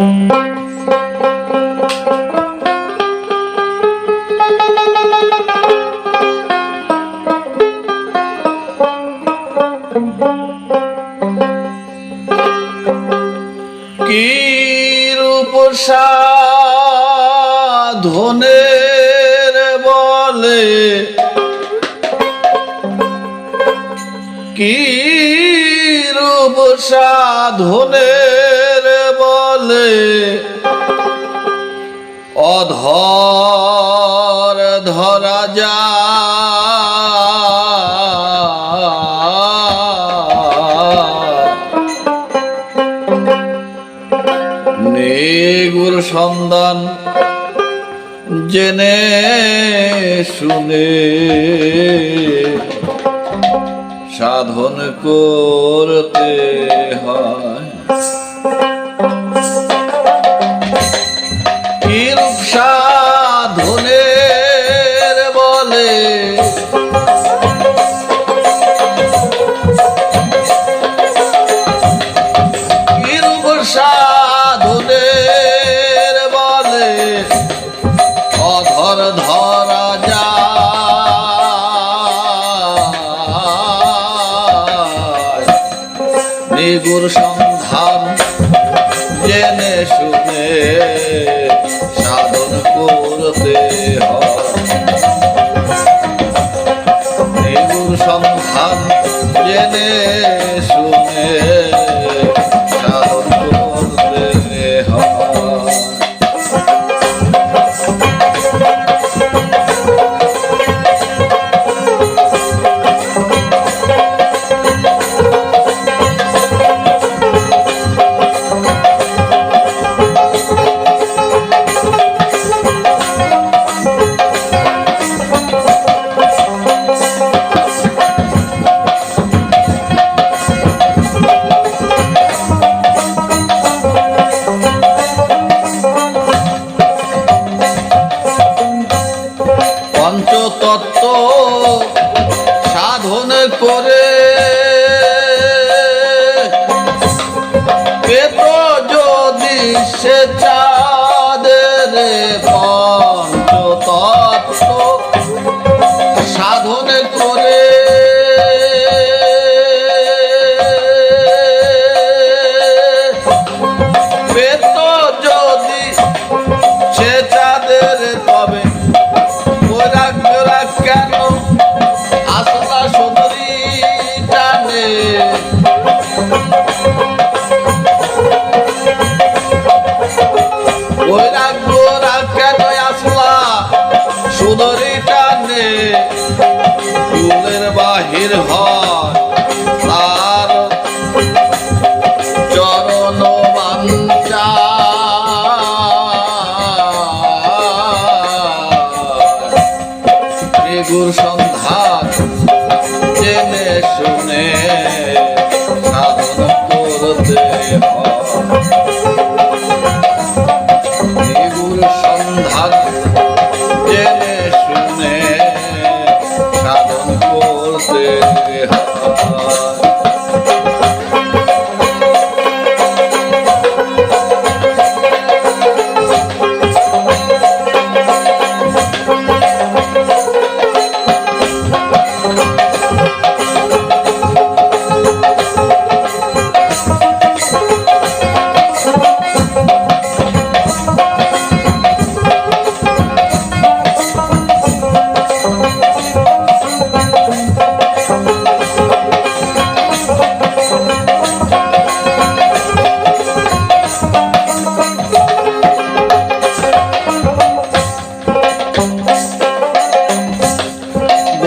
কি রূপ বলে? কি রূপ সাধনের অধর ধরা যায় নেগুর সন্ধান জেনে শুনে সাধন করতে হয়। নিগুর সন্ধান জেনে শুনে সাধন করতে হয়। গুরু সন্ধান জেনে শুনে সে চাঁদের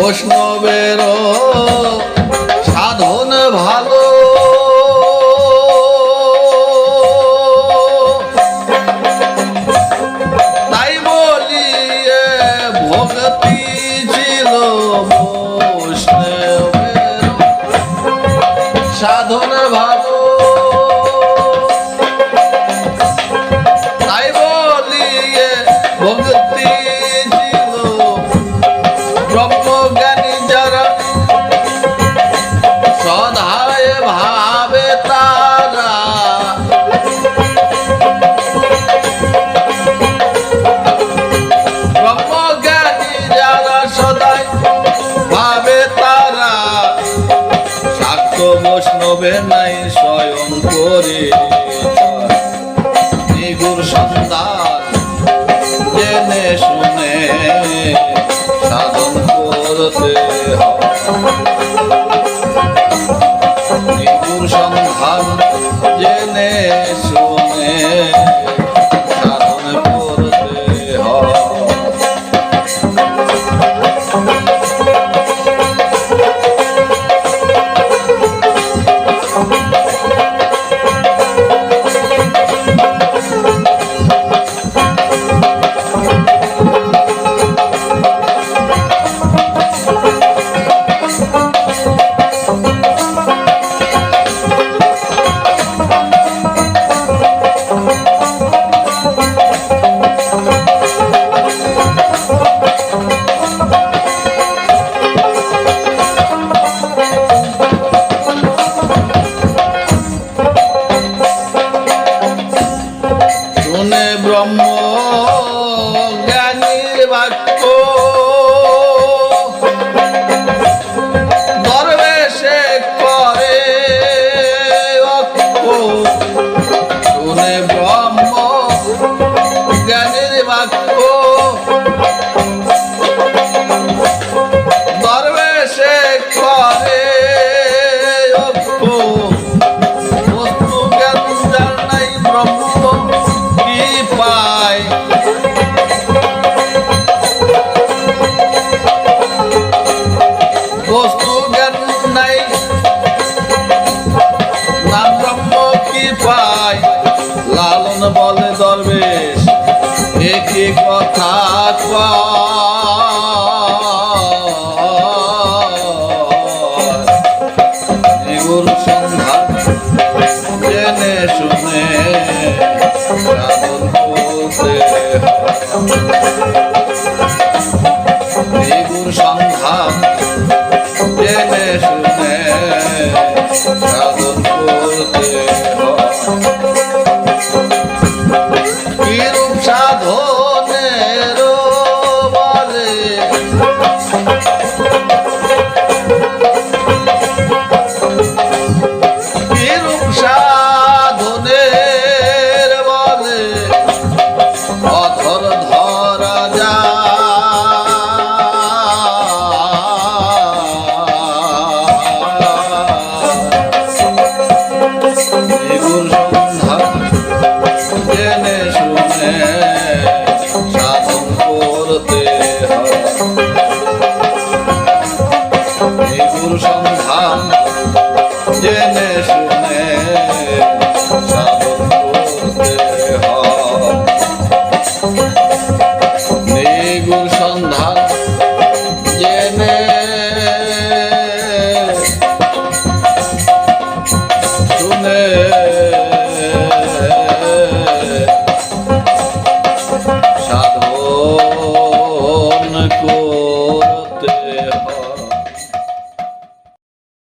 বৈষ্ণবের বৈষ্ণবে নাই স্বয়ং করে। নিগুর সন্তান জেনে শুনে ব্রহ্ম জ্ঞানীর বাক্য। দরবেশে করে শুনে ব্রহ্ম একই কথা